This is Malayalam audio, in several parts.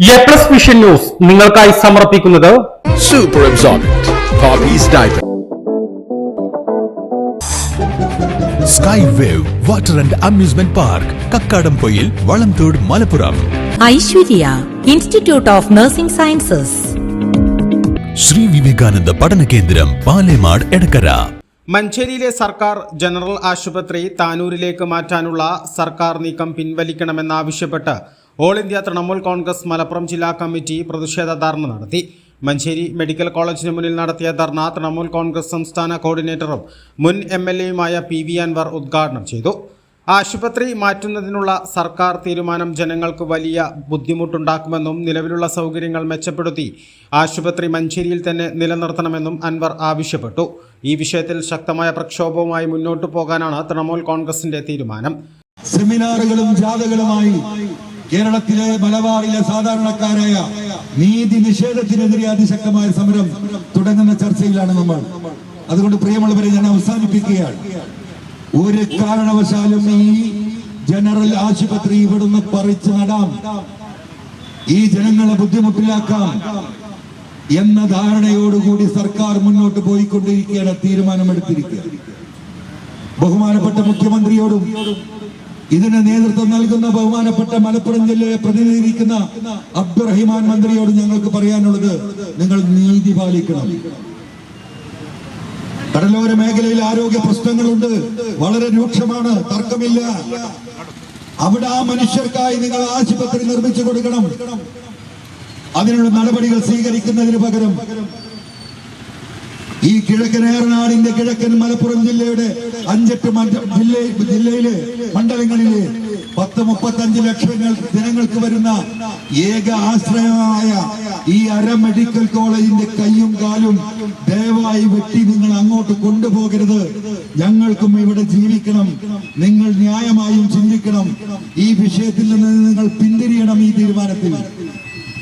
എ പ്ലസ് വിഷൻ ന്യൂസ് നിങ്ങൾക്കായി സമർപ്പിക്കുന്നത് super. Sky wave water and amusement park Kakkadampoyil Valamthode Malappuram Aishwarya institute of nursing sciences Sree Vivekananda പഠന കേന്ദ്രം പാലേമാട് എടക്കര മഞ്ചേരിയിലെ സർക്കാർ ജനറൽ ആശുപത്രി താനൂരിലേക്ക് മാറ്റാനുള്ള സർക്കാർ നീക്കം പിൻവലിക്കണമെന്നാവശ്യപ്പെട്ട് ഓൾ ഇന്ത്യ തൃണമൂൽ കോൺഗ്രസ് മലപ്പുറം ജില്ലാ കമ്മിറ്റി പ്രതിഷേധ ധർണ നടത്തി. മഞ്ചേരി മെഡിക്കൽ കോളേജിന് മുന്നിൽ നടത്തിയ ധർണ തൃണമൂൽ കോൺഗ്രസ് സംസ്ഥാന കോർഡിനേറ്ററും മുൻ എം എൽ എയുമായ പി വി അൻവർ ഉദ്ഘാടനം ചെയ്തു. ആശുപത്രി മാറ്റുന്നതിനുള്ള സർക്കാർ തീരുമാനം ജനങ്ങൾക്ക് വലിയ ബുദ്ധിമുട്ടുണ്ടാക്കുമെന്നും നിലവിലുള്ള സൗകര്യങ്ങൾ മെച്ചപ്പെടുത്തി ആശുപത്രി മഞ്ചേരിയിൽ തന്നെ നിലനിർത്തണമെന്നും അൻവർ ആവശ്യപ്പെട്ടു. ഈ വിഷയത്തിൽ ശക്തമായ പ്രക്ഷോഭവുമായി മുന്നോട്ടു പോകാനാണ് തൃണമൂൽ കോൺഗ്രസിന്റെ തീരുമാനം. സെമിനാറുകളും ജാഥകളുമായി കേരളത്തിലെ മലബാറിലെ സാധാരണക്കാരായ നീതി നിഷേധത്തിനെതിരെ അതിശക്തമായ സമരം തുടങ്ങുന്ന ചർച്ചയിലാണ് നമ്മൾ. അതുകൊണ്ട് പ്രിയമുള്ളവരെ ഞാൻ അവസാനിപ്പിക്കുകയാണ്. ഒരു കാരണവശാലും ഈ ജനറൽ ആശുപത്രി ഇവിടുന്ന് പറിച്ചു നടാം. ഈ ജനങ്ങളെ ബുദ്ധിമുട്ടിലാക്കാം എന്ന ധാരണയോടുകൂടി സർക്കാർ മുന്നോട്ട് പോയിക്കൊണ്ടിരിക്കുകയാണ് തീരുമാനമെടുത്തിരിക്കുക. ബഹുമാനപ്പെട്ട മുഖ്യമന്ത്രിയോടും ഇതിന് നേതൃത്വം നൽകുന്ന ബഹുമാനപ്പെട്ട മലപ്പുറം ജില്ലയെ പ്രതിനിധീകരിക്കുന്ന അബ്ദുറഹിമാൻ മന്ത്രിയോട് ഞങ്ങൾക്ക് പറയാനുള്ളത് നിങ്ങൾ നീതി പാലിക്കണം. കടലോര മേഖലയിൽ ആരോഗ്യ പ്രശ്നങ്ങളുണ്ട്. വളരെ രൂക്ഷമാണ്. തർക്കമില്ല. അവിടെ ആ മനുഷ്യർക്കായി നിങ്ങൾ ആശുപത്രി നിർമ്മിച്ചു കൊടുക്കണം. അതിനുള്ള നടപടികൾ സ്വീകരിക്കുന്നതിന് പകരം ഈ കിഴക്കൻ ഏറനാടിന്റെ കിഴക്കൻ മലപ്പുറം ജില്ലയുടെ അഞ്ചെട്ട് ജില്ല ജില്ലയിലെ മണ്ഡലങ്ങളിലെ പത്ത് മുപ്പത്തഞ്ച് ലക്ഷങ്ങൾ ജനങ്ങൾക്ക് വരുന്ന ഏക ആശ്രയമായ ഈ അര മെഡിക്കൽ കോളേജിന്റെ കൈയും കാലും ദയവായി വെട്ടി നിങ്ങൾ അങ്ങോട്ട് കൊണ്ടുപോകരുത്. ഞങ്ങൾക്കും ഇവിടെ ജീവിക്കണം. നിങ്ങൾ ന്യായമായും ചിന്തിക്കണം. ഈ വിഷയത്തിൽ നിന്ന് നിങ്ങൾ പിന്തിരിയണം ഈ തീരുമാനത്തിൽ.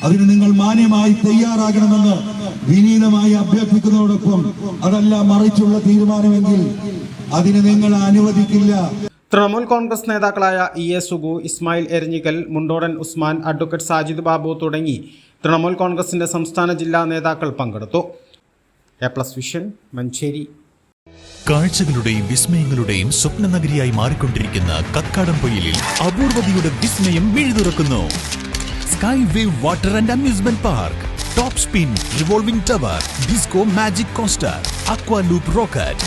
അതിന് നിങ്ങൾ മാന്യമായി തയ്യാറാകണമെന്ന് വിനീതമായി അഭ്യർത്ഥിക്കുന്നതോടൊപ്പം അതല്ല മറിച്ചുള്ള തീരുമാനമെങ്കിൽ അതിന് നിങ്ങൾ അനുവദിക്കില്ല. തൃണമൂൽ കോൺഗ്രസ് നേതാക്കളായ E A Sugu Ismail Eranhikkal Mundodan Usman advocate Sajid Babu തുടങ്ങി തൃണമൂൽ കോൺഗ്രസിന്റെ സംസ്ഥാന ജില്ലാ നേതാക്കൾ പങ്കെടുത്തു. A plus vision Manjeri. കാഴ്ചകളുടെയും വിസ്മയങ്ങളുടെയും സ്വപ്ന നഗരിയായി മാറിക്കൊണ്ടിരിക്കുന്ന കക്കാടംപൊയിലിൽ അപൂർവതയുടെ വിസ്മയം മിഴുതുറക്കുന്നു sky wave water and amusement park. Top spin revolving tower disco magic coaster aqua loop rocket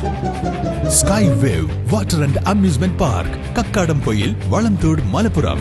കൈവരുക്കിയിരിക്കുന്നത് sky wave water and amusement park Kakkadampoyil Valamthode Malappuram